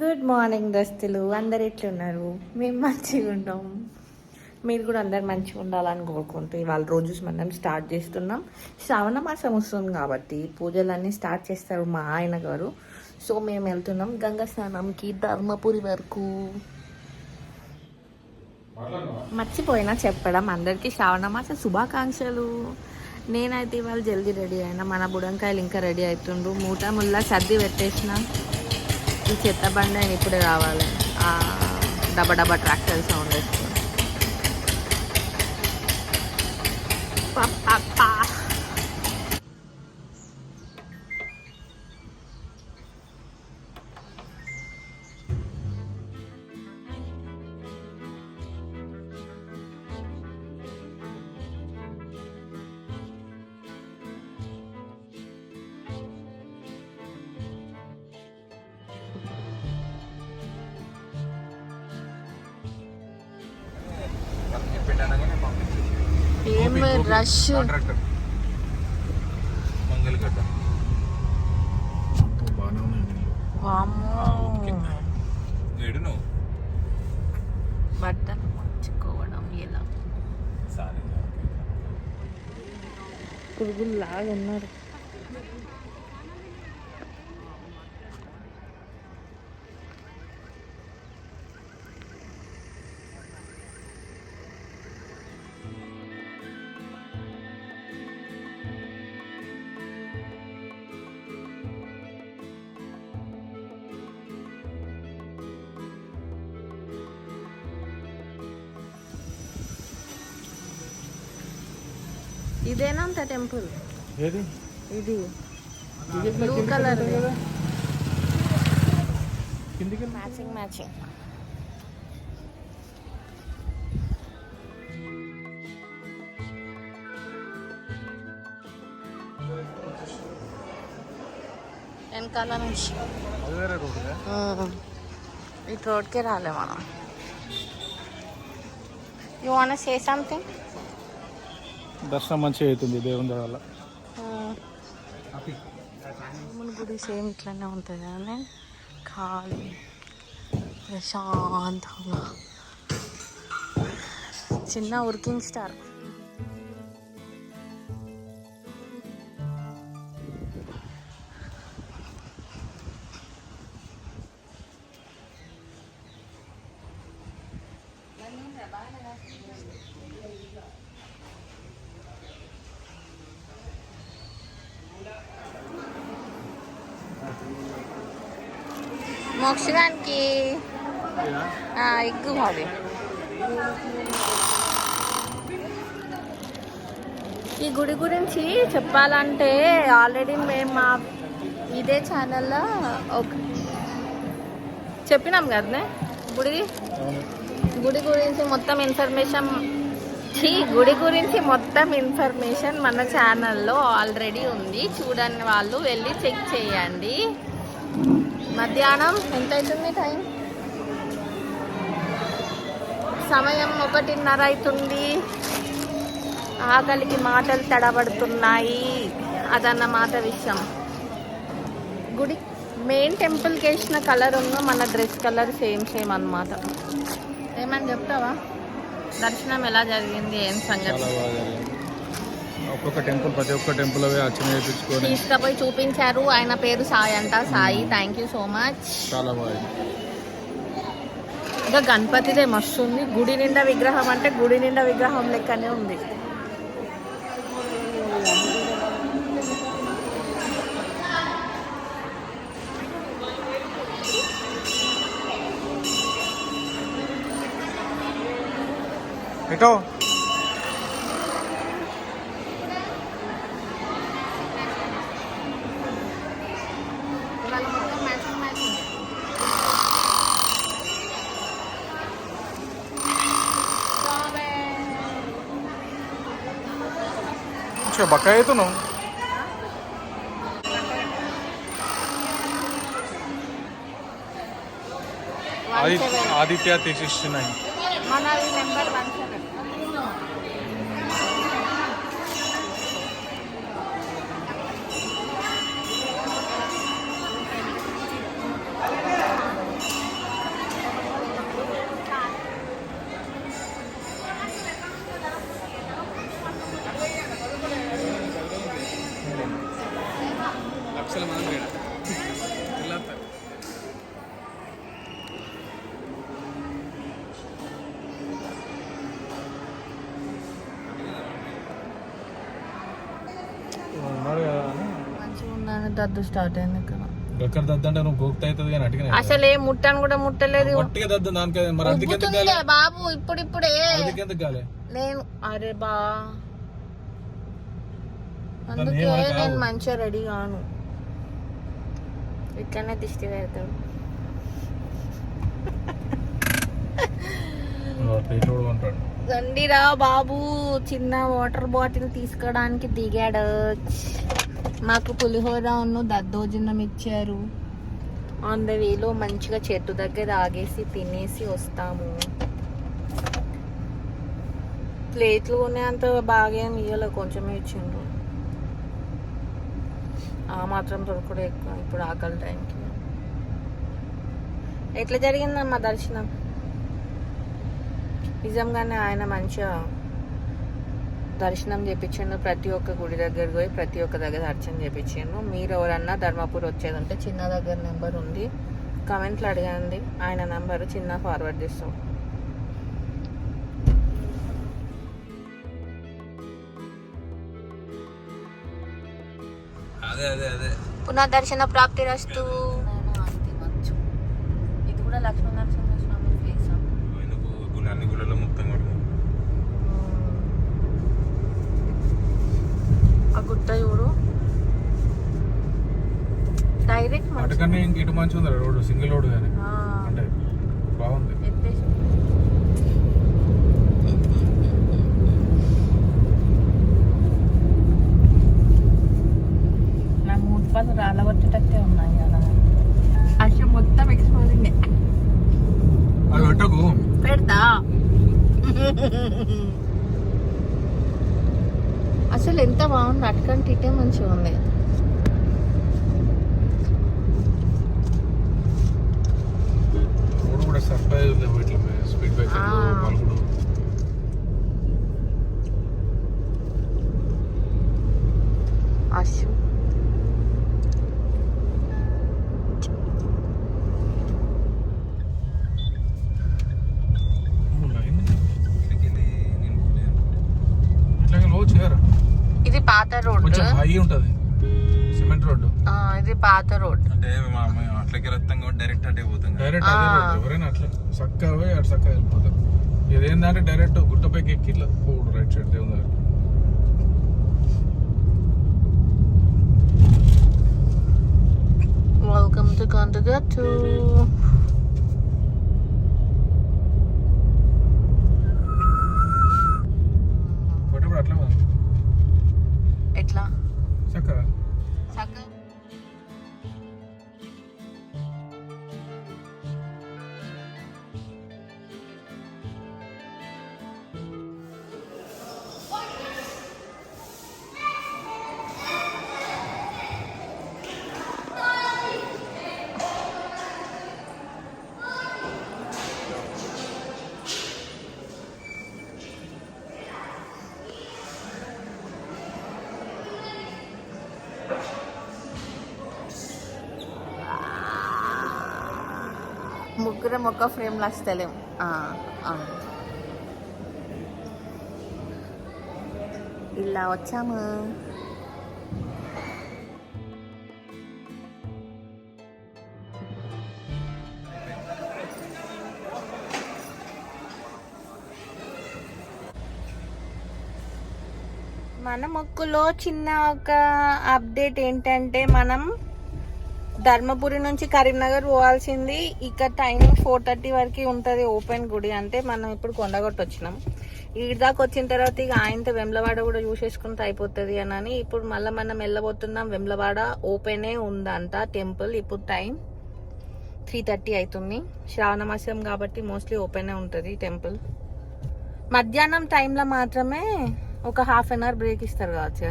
Good morning దస్తులు. అందరు ఎట్లున్నారు? మేము మంచిగా ఉంటాం మీరు కూడా అందరు మంచిగా ఉండాలని కోరుకుంటూ ఇవాళ రోజు మనం స్టార్ట్ చేస్తున్నాం. శ్రావణ మాసం వస్తుంది కాబట్టి పూజలన్నీ స్టార్ట్ చేస్తారు మా ఆయన గారు. సో మేము వెళ్తున్నాం గంగా స్నానంకి ధర్మపురి వరకు. మర్చిపోయినా చెప్పడం అందరికీ శ్రావణ మాస శుభాకాంక్షలు. నేనైతే ఇవాళ జల్దీ రెడీ అయినా మన బుడంకాయలు ఇంకా రెడీ అవుతుండ్రు. మూట ముల్లా సర్ది పెట్టేసిన. ఈ చెత్త బండి ఆయన ఇప్పుడే రావాలి. ఆ డబా ట్రాక్టర్ సౌండ్ వేసుకుని ఏడు నువ్వు? బట్టలు మార్చుకోవడం ఎలా? సరే పురుగులు లాగా ఉన్నారు. ఇదేనా అంత టెంపుల్? ఏది? ఇది. బ్లూ కలర్ మ్యాచింగ్ మ్యాచింగ్ వెనకాల నుంచి. ఇటు రోడ్కే రాలే మనం. యూ వాంట్ సే సంథింగ్ దర్శనం మంచిగా అవుతుంది దేవుని దగ్గర వల్ల. మన గుడి సేమ్ ఇట్లానే ఉంటుంది కానీ ఖాళీ ప్రశాంతంగా. చిన్న వర్కింగ్ స్టార్. భావి ఈ గుడి గురించి చెప్పాలంటే ఆల్రెడీ మేము మా ఇదే ఛానల్లో ఒక చెప్పినాం కదనే? గుడి? గుడి గురించి మొత్తం ఇన్ఫర్మేషన్ ఛీ, గుడి గురించి మొత్తం ఇన్ఫర్మేషన్ మన ఛానల్లో ఆల్రెడీ ఉంది. చూడని వాళ్ళు వెళ్ళి చెక్ చేయండి. మధ్యాహ్నం ఎంత అవుతుంది టైం? సమయం ఒకటిన్నర అవుతుంది. ఆకలికి మాటలు తడబడుతున్నాయి. అదన్నమాట విషయం. గుడి మెయిన్ టెంపుల్కి వేసిన కలర్ ఉన్న మన డ్రెస్ కలర్ సేమ్ సేమ్ అన్నమాట. ఏమని చెప్తావా? దర్శనం ఎలా జరిగింది? ఏం సంగతి? ఒక్కొక్క టెంపుల్ ప్రతి ఒక్క టెంపుల్ అవి అర్చన చేయించుకొని తీసుకుపోయి చూపించారు. ఆయన పేరు సాయి అంట. Sai thank you so much చాలా బాగా ఇంకా గణపతిదే మస్తు ఉంది. గుడి నిండా విగ్రహం అంటే గుడి నిండా విగ్రహం లెక్కనే ఉంది. ఎటో? మంచిగా బక్క అవుతున్నావు ఆది ఆదిత్య త్రీ నైన్ అప్సల మనం కూడా దద్దు స్టార్ట్ అయింది ఇక్కడ. దద్దు అంటే నువ్వు గోక్త అవుతుంది కానీ అటుకనే అసలు కూడా ముట్టలేదు. ఒట్టిగా దద్దు దానికి మరి బాబు ఇప్పుడు ఇప్పుడే అందుకెందుకు కాలే నేను అరే బా. అందుకే నేను మంచిగా రెడీ కాను ఇట్లనే దిష్టి పెడతాడు రండిరా బాబు చిన్న వాటర్ బాటిల్ తీసుకోవడానికి దిగాడు. మాకు పులిహోర ఉన్న దద్దోజనం ఇచ్చారు. ఆన్ ద వేలో మంచిగా చెట్టు దగ్గర ఆగేసి తినేసి వస్తాము. ప్లేట్లు అంత బాగా ఇవ్వలే కొంచెమే ఇచ్చిండ్రు. ఆ మాత్రం దొరకడు ఎక్కువ ఇప్పుడు ఆకలి టైంకి. ఎట్లా జరిగిందమ్మా దర్శనం? నిజంగానే ఆయన మంచిగా దర్శనం చేపించిండు. ప్రతి ఒక్క గుడి దగ్గర పోయి ప్రతి ఒక్క దగ్గర దర్శనం చేపించిండు. మీరు ఎవరన్నా ధర్మపూర్ వచ్చేది ఉంటే చిన్న దగ్గర నెంబర్ ఉంది. కమెంట్లు అడగండి. ఆయన నెంబర్ చిన్న ఫార్వర్డ్ చేస్తాం. పునర్దర్శన ప్రాప్తి రస్తు. ఇది కూడా లక్ష్మీ అన్ని గుళ్ళలో మొత్తం కూడా ఆ గుట్ట చూడు. డైరెక్ట్ అటుకన్నా ఇంక ఇటు మంచిగా ఉంది రోడ్డు సింగిల్ రోడ్ కానీ. అంటే బాగుంది. పెడతా అసలు ఎంత బాగుంది అటుకంటే ఇటే మంచిగా ఉంది. రోడ్ కూడా సర్ప్రైజ్ ఉంది ఇట్లా స్పీడ్ బైక్ ఆ. పలుకుడు అశు లైన్ ఇట్లా లో చేయరా ఇది పాత రోడ్ కొంచెం హై ఉంటది. Cement road. ఇది పాత రోడ్ అంటే అట్లకి కాబట్టి డైరెక్ట్ అటే పోతాం. డైరెక్ట్ అదే ఆ. రోడ్డు. ఎవరైనా అట్లా చక్కగా పోయి అటు చక్కగా వెళ్ళిపోతారు. ఇదేంటంటే డైరెక్ట్ గుట్టపైకి ఎక్కి ఇట్లా పోడు రైట్ సైడ్ దేవుని దగ్గర. వెల్కమ్ టు కందుగట్టు ముగ్గురం ఒక్క ఫ్రేమ్లో వస్తలేం ఇలా వచ్చాము. మన మొక్కులో చిన్న ఒక అప్డేట్ ఏంటంటే మనం ధర్మపురి నుంచి కరీంనగర్ పోవాల్సింది. ఇక టైం ఫోర్ థర్టీ వరకు ఉంటుంది ఓపెన్ గుడి. అంటే మనం ఇప్పుడు కొండగొట్టు వచ్చినాం. దాకా వచ్చిన తర్వాత ఇక ఆయనతో వెమ్లవాడ కూడా చూసేసుకుంటే అయిపోతుంది అని అని ఇప్పుడు మళ్ళీ మనం వెళ్ళబోతున్నాం. వెమ్లవాడ ఓపెనే ఉందంట టెంపుల్ ఇప్పుడు టైం త్రీ థర్టీ అవుతుంది శ్రావణ మాసం కాబట్టి మోస్ట్లీ ఓపెనే ఉంటుంది టెంపుల్ మధ్యాహ్నం టైంలో మాత్రమే ఒక హాఫ్ అన్ అవర్ బ్రేక్ ఇస్తారు కావచ్చు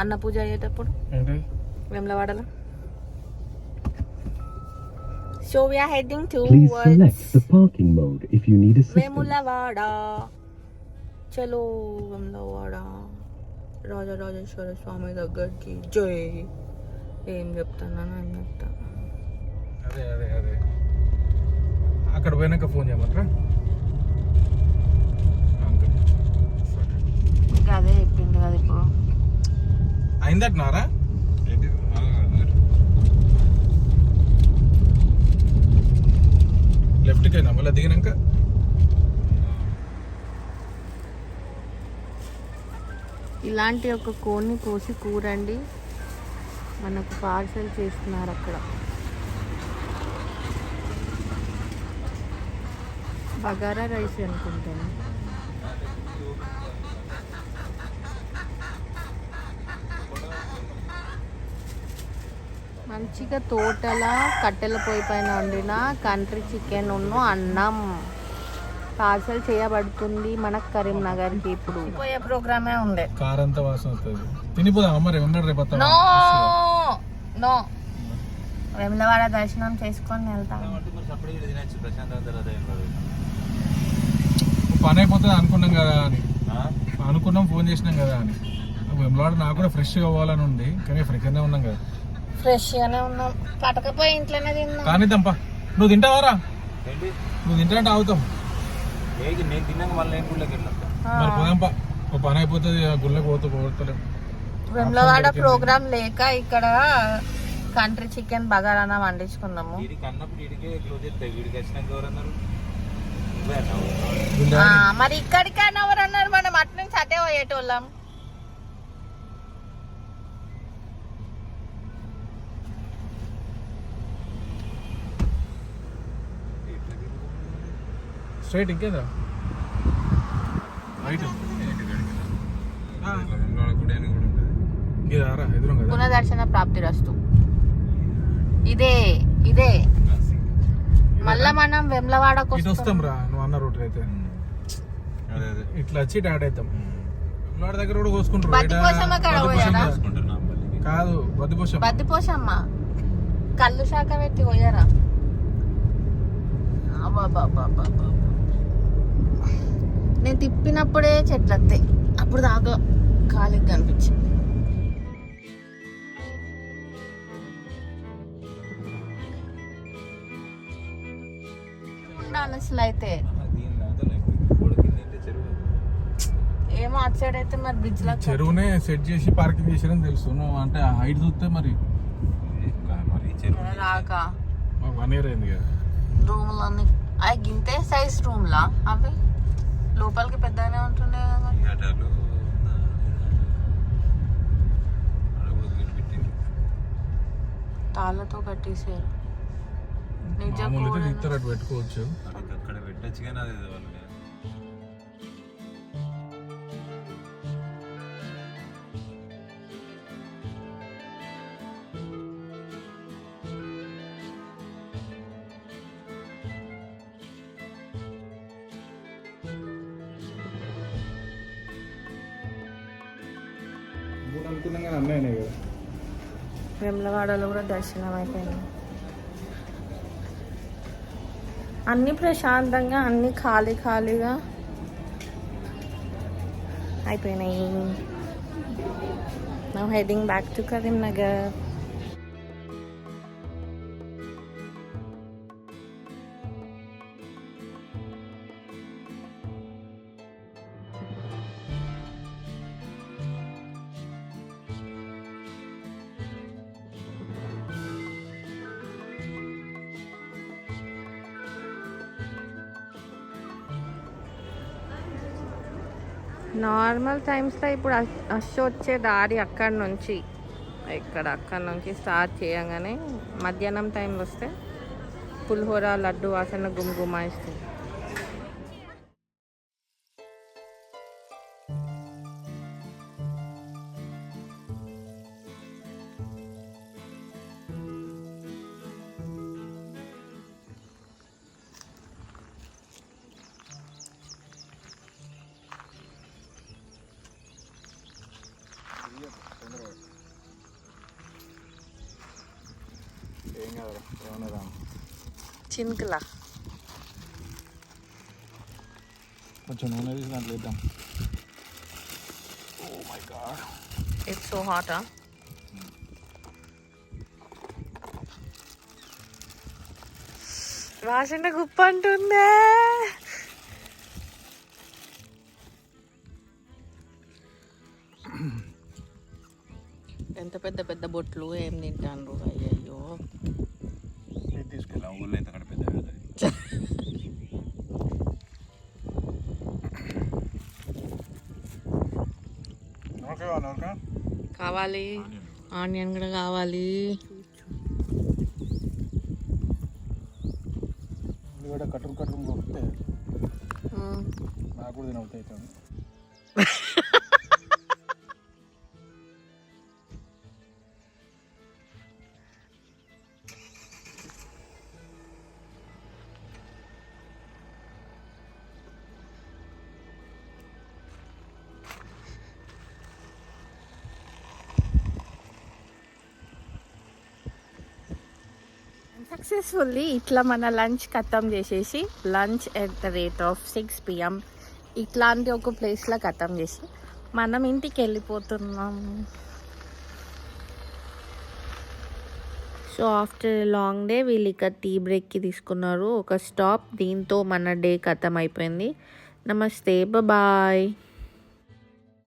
అన్న పూజ అయ్యేటప్పుడు. ఏంటి? వెమ్లవాడలో so we're heading to Please select the parking mode if you need assistance. Vemulawada చలో వేములవాడ రాజరాజేశ్వర స్వామి దగ్గరికి జై ఏం చెప్తాను ఏం చెప్తా అదే అదే అదే. అక్కడ పోయినాక ఫోన్ చేయమంటారా? అదే చెప్పింది కదా ఇప్పుడు. అయిందట్నారా ఏంటి? ఆ, లెఫ్ట్కేనా మళ్ళీ దిగినాక. ఇలాంటి ఒక కోడిని కోసి కూరండి. మనకు పార్సల్ చేస్తున్నారు అక్కడ. బగారా రైస్ అనుకుంటాను. మంచిగా తోటల కట్టెల పొయ్యి పైన వండిన కంట్రీ చికెన్ ఉన్ను అన్నం. పార్సల్ చేయబడుతుంది మన కరీంనగర్కి ఇప్పుడు. పోయే ప్రోగ్రామే ఉంది. కారంతా వాసన వస్తుంది. తినిపోదాం మరి ఉన్నాడు రేపు వస్తావా? నో! నో! వెమ్లవాడ దర్శనం చేసుకొని వెళ్తాం. తినచ్చు ప్రశాంతత పని అయిపోతుంది అనుకున్నాం కదా అని. అనుకున్నాం ఫోన్ చేసినాం కదా అని. వెంబలాడ నాకు కూడా ఫ్రెష్ అవ్వాలని ఉంది కానీ ఫ్రెష్గానే ఉన్నాం కదా. ఫ్రెష్ గానే ఉన్నాం. పట్టకపోయి ఇంట్లోనే తిన్నాం. కానీ తంప నువ్వు తింటావారా? ఏంటి? నువ్వు తింటానంటే ఆగుతాం. నేను తిన్నాక మళ్ళీ నేను గుళ్ళకి వెళ్ళాం మరి పోదాంపా. ఒక పని అయిపోతుంది గుళ్ళకి పోతూ పోతలేం వెమ్లవాడ ప్రోగ్రామ్ లేక ఇక్కడ కంట్రీ చికెన్ బగారానా వండించుకున్నాము. ఎవరన్నారు? మరి ఇక్కడికైనా ఎవరు అన్నారు మనం అటు నుంచి అటే పోయేటోళ్ళం. స్ట్రైట్ ఇంకేదా రైట్ ఇదారా ఎదురు కదా పునదర్శన ప్రాప్తి రస్తు. ఇదే ఇదే మళ్ళా మనం వెమ్లవాడకు ఇటు వస్తాం రా నువ్వు అన్న రూట్ అయితే అదే అదే. ఇట్లా వచ్చి ఆడ అవుతాం వాడి దగ్గర కూడా కోసుకుంటారు. కాదు బద్దిపోషం బద్దిపోషమ్మ కళ్ళు శాఖ పెట్టి పోయారా? అబ్బబ్బబ్బబ్బబ్బ. నేను తిప్పినప్పుడే చెట్లు వస్తాయి అప్పుడు దాకా ఖాళీగా కనిపించింది. అసలు అయితే. ఏమో అటు సైడ్ అయితే మరి బ్రిడ్జ్ లా చెరువునే సెట్ చేసి పార్కింగ్ చేసారని తెలుసు. అంటే హైట్ చూస్తే మరి. మరి చెరువు రాక వన్ ఇయర్ అయింది కదా. రూమ్లన్నీ అవి గింతే సైజ్ రూమ్లా అవి? లోపలికి పెద్దగానే ఉంటుండే కదా తాళ్ళతో కట్టేసారు నిజ మామూలు అయితే కూడా ఇద్దరు అటు పెట్టుకోవచ్చు. అక్కడ అక్కడ పెట్టచ్చు కానీ అది అనుకున్నాం కానీ అన్నయ్యనే కదా. వెమ్లవాడలో కూడా దర్శనం అయిపోయింది. అన్ని ప్రశాంతంగా అన్ని ఖాళీ ఖాళీగా అయిపోయినాయి. Now heading back to Karimnagar normal టైమ్స్లో ఇప్పుడు అష్ వచ్చే దారి అక్కడ నుంచి. ఇక్కడ అక్కడ నుంచి స్టార్ట్ చేయగానే మధ్యాహ్నం టైంలో వస్తే పులిహోర లడ్డు వాసన గుమ్గుమాయిస్తుంది ఏం ఏమన్నా చినుకులా కొంచెం నూనె తీసి దాంట్లో వేద్దాం oh my god it's so హాటా వాసన గుప్ప అంటుందే ఎంత పెద్ద పెద్ద బొట్లు ఏం తింటాను అయ్యయ్యో కావాలి. ఆనియన్ కూడా కావాలి. కట్టు కట్టరు నాకు కూడా తినవుతాయి సక్సెస్ఫుల్లీ ఇట్లా మన లంచ్ ఖతం చేసేసి lunch at the rate of six PM ఇట్లాంటి ఒక ప్లేస్లో ఖతం చేసి మనం ఇంటికి వెళ్ళిపోతున్నాం. సో ఆఫ్టర్ లాంగ్ డే వీళ్ళు ఇక టీ బ్రేక్కి తీసుకున్నారు. ఒక స్టాప్ దీంతో మన డే ఖతం అయిపోయింది. నమస్తే బాయ్